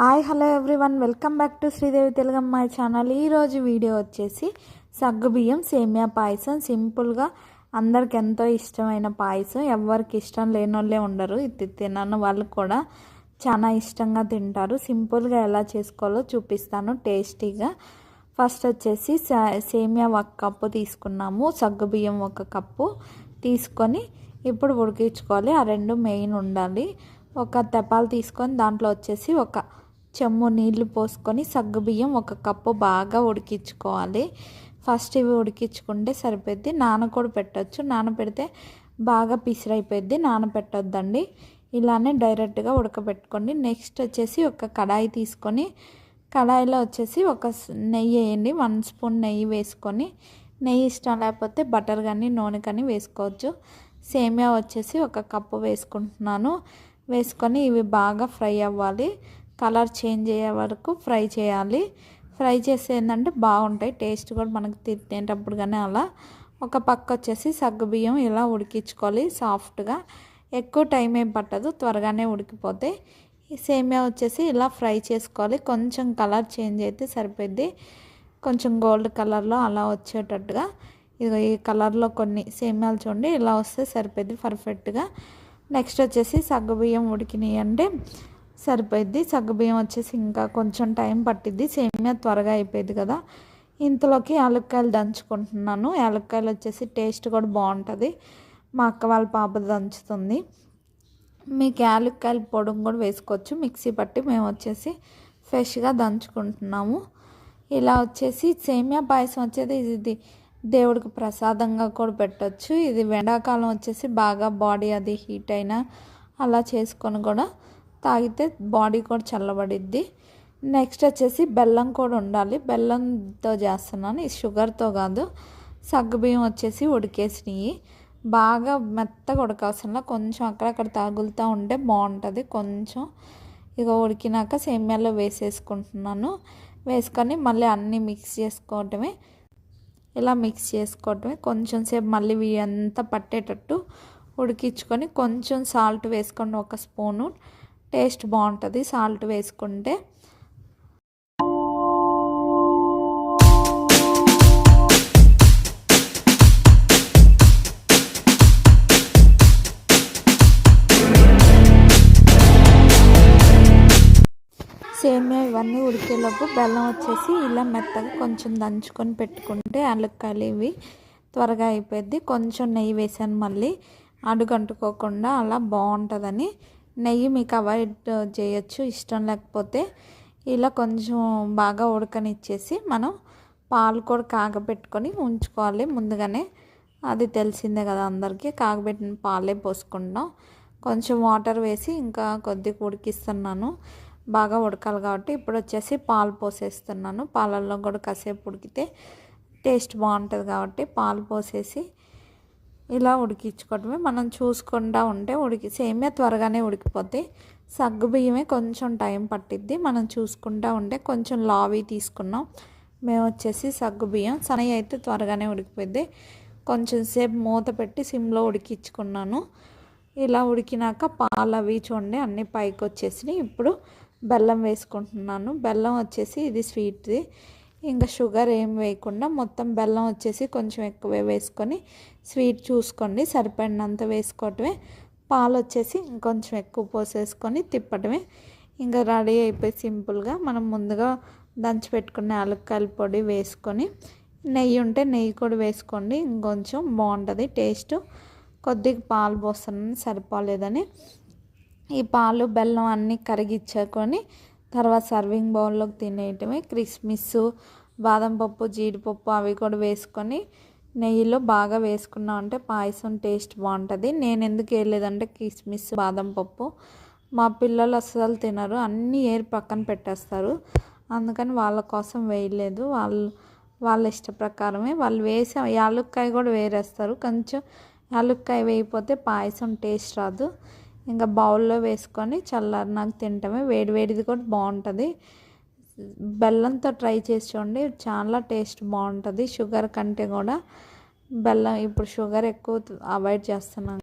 Hi hello everyone. Welcome back to Sridevi Telugamma channel. ఈరోజు video వచ్చేసి సగ్గుబియ్యం సేమియా పాయసం. సింపుల్గా అందరికి ఎంతో ఇష్టమైన పాయసం. ఎవరికి ఇష్టం లేనోళ్ళే ఉండరు. ఇది తినని వాళ్ళు కూడా చాలా ఇష్టంగా తింటారు. సింపుల్గా ఎలా చేసుకోవాలో చూపిస్తాను. టేస్టీగా ఫస్ట్ వచ్చేసి సేమియా ఒక కప్పు తీసుకున్నాము. సగ్గుబియ్యం ఒక కప్పు తీసుకొని ఇప్పుడు ఉడికించుకోవాలి. ఆ రెండు మెయిన్ ఉండాలి. ఒక తెపాలు తీసుకొని దాంట్లో వచ్చేసి ఒక చెమ్ము నీళ్ళు పోసుకొని సగ్గుబియ్యం ఒక కప్పు బాగా ఉడికించుకోవాలి. ఫస్ట్ ఇవి ఉడికించుకుంటే సరిపోద్ది. నాన కూడా పెట్టచ్చు. నానపెడితే బాగా పిసిరైపోద్ది. నానపెట్టొద్దండి. ఇలానే డైరెక్ట్గా ఉడకబెట్టుకోండి. నెక్స్ట్ వచ్చేసి ఒక కడాయి తీసుకొని కడాయిలో వచ్చేసి ఒక నెయ్యి వేయండి. వన్ స్పూన్ నెయ్యి వేసుకొని నెయ్యి ఇష్టం లేకపోతే బటర్ కానీ నూనె కానీ వేసుకోవచ్చు. సేమియా వచ్చేసి ఒక కప్పు వేసుకుంటున్నాను. వేసుకొని ఇవి బాగా ఫ్రై అవ్వాలి. కలర్ చేంజ్ అయ్యే వరకు ఫ్రై చేయాలి. ఫ్రై చేస్తే ఏంటంటే బాగుంటాయి టేస్ట్ కూడా మనకు తినేటప్పుడు కానీ అలా. ఒక పక్క వచ్చేసి సగ్గుబియ్యం ఇలా ఉడికించుకోవాలి సాఫ్ట్గా. ఎక్కువ టైం ఏం పట్టదు త్వరగానే ఉడికిపోతే ఈ సేమియా వచ్చేసి ఇలా ఫ్రై చేసుకోవాలి. కొంచెం కలర్ చేంజ్ అయితే సరిపోద్ది. కొంచెం గోల్డ్ కలర్లో అలా వచ్చేటట్టుగా. ఇదిగో ఈ కలర్లో కొన్ని సేమియాలు చూడండి ఇలా వస్తే సరిపోద్ది పర్ఫెక్ట్గా. నెక్స్ట్ వచ్చేసి సగ్గుబియ్యం ఉడికినాయి అంటే సరిపోయిద్ది సగ్గుబియ్యం వచ్చేసి ఇంకా కొంచెం టైం పట్టిద్ది. సేమియా త్వరగా అయిపోయింది కదా. ఇంతలోకి యాలక్కాయలు దంచుకుంటున్నాను. యాలక్కాయలు వచ్చేసి టేస్ట్ కూడా బాగుంటుంది. మా అక్క వాళ్ళ పాప దంచుతుంది. మీకు యాలక్కాయలు పొడుం కూడా వేసుకోవచ్చు. మిక్సీ పట్టి మేము వచ్చేసి ఫ్రెష్గా దంచుకుంటున్నాము. ఇలా వచ్చేసి సేమియా పాయసం వచ్చేది ఇది దేవుడికి ప్రసాదంగా కూడా పెట్టచ్చు. ఇది ఎండాకాలం వచ్చేసి బాగా బాడీ అది హీట్ అయినా అలా చేసుకొని కూడా తాగితే బాడీ కూడా చల్లబడిద్ది. నెక్స్ట్ వచ్చేసి బెల్లం కూడా ఉండాలి. బెల్లంతో చేస్తున్నాను. ఇది షుగర్తో కాదు. సగ్గుబియ్యం వచ్చేసి ఉడికేసినవి బాగా మెత్తగా ఉడకాల్సిన కొంచెం అక్కడక్కడ తగులుతూ ఉంటే బాగుంటుంది. కొంచెం ఇక ఉడికినాక సేమ్యాలో వేసేసుకుంటున్నాను. వేసుకొని మళ్ళీ అన్నీ మిక్స్ చేసుకోవటమే. ఇలా మిక్స్ చేసుకోవటమే. కొంచెం సేపు మళ్ళీ అంతా పట్టేటట్టు ఉడికించుకొని కొంచెం సాల్ట్ వేసుకోండి. ఒక స్పూను. టేస్ట్ బాగుంటుంది. సాల్ట్ వేసుకుంటే. సేమియా ఇవన్నీ ఉడికేలోపు బెల్లం వచ్చేసి ఇలా మెత్తగా కొంచెం దంచుకొని పెట్టుకుంటే అలక్కాయలు ఇవి త్వరగా అయిపోద్ది కొంచెం నెయ్యి వేసాను మళ్ళీ. అడుగంటుకోకుండా అలా బాగుంటుందని నెయ్యి మీకు అవాయిడ్ చేయొచ్చు ఇష్టం లేకపోతే ఇలా కొంచెం బాగా ఉడకనిచ్చేసి మనం పాలు కూడా కాగబెట్టుకొని ఉంచుకోవాలి. ముందుగానే అది తెలిసిందే కదా అందరికీ కాగబెట్టిన పాలే పోసుకుంటాం కొంచెం వాటర్ వేసి ఇంకా కొద్దిగా ఉడికిస్తున్నాను. బాగా ఉడకాలి కాబట్టి ఇప్పుడు వచ్చేసి పాలు పోసేస్తున్నాను. పాలల్లో కూడా కాసేపు ఉడికితే టేస్ట్ బాగుంటుంది కాబట్టి పాలు పోసేసి ఇలా ఉడికించుకోవటమే. మనం చూసుకుండా ఉంటే ఉడికి సేమే త్వరగానే ఉడికిపోతే సగ్గు బియ్యమే కొంచెం టైం పట్టిద్ది. మనం చూసుకుంటా ఉంటే కొంచెం లావి తీసుకున్నాం. మేము వచ్చేసి సగ్గు బియ్యం సనయ్య అయితే త్వరగానే ఉడికిపోద్ది కొంచెం సేపు మూత పెట్టి సిమ్లో ఉడికించుకున్నాను. ఇలా ఉడికినాక పాలు అవి చూడండి అన్నీ పైకి వచ్చేసినాయి ఇప్పుడు బెల్లం వేసుకుంటున్నాను. బెల్లం వచ్చేసి ఇది స్వీట్ది. ఇంకా షుగర్ ఏం వేయకుండా మొత్తం బెల్లం వచ్చేసి కొంచెం ఎక్కువే వేసుకొని స్వీట్ చూసుకోండి. సరిపడినంత వేసుకోవటమే. పాలు వచ్చేసి ఇంకొంచెం ఎక్కువ పోసేసుకొని తిప్పటమే. ఇంకా రెడీ అయిపోయి సింపుల్గా మనం ముందుగా దంచి పెట్టుకున్న అలక్కాయల పొడి వేసుకొని నెయ్యి ఉంటే నెయ్యి కూడా వేసుకోండి. ఇంకొంచెం బాగుంటుంది టేస్ట్. కొద్దిగా పాలు పోస్తున్నాను సరిపోలేదని. ఈ పాలు బెల్లం అన్నీ కరిగిచ్చుకొని తర్వాత సర్వింగ్ బౌల్లోకి తినేయటమే క్రిస్మిస్ బాదం పప్పు జీడిపప్పు అవి కూడా వేసుకొని నెయ్యిలో బాగా వేసుకున్నాం అంటే పాయసం టేస్ట్ బాగుంటుంది. నేను ఎందుకు వేయలేదంటే కిస్మిస్ బాదం పప్పు. మా పిల్లలు అస్సలు తినరు అన్నీ ఏరి పక్కన పెట్టేస్తారు. అందుకని వాళ్ళ కోసం వేయలేదు. వాళ్ళు వాళ్ళ ఇష్ట ప్రకారమే వాళ్ళు వేసే యాలుక్కాయ కూడా వేరేస్తారు. కొంచెం యాలుక్కాయ వేయకపోతే పాయసం టేస్ట్ రాదు. ఇంకా బౌల్లో వేసుకొని చల్లారినాక తింటమే. వేడి వేడిది కూడా బాగుంటుంది. బెల్లంతో ట్రై చేసి చూడండి చాలా టేస్ట్ బాగుంటుంది. షుగర్ కంటే కూడా బెల్లం ఇప్పుడు షుగర్ ఎక్కువ అవాయిడ్ చేస్తున్నాం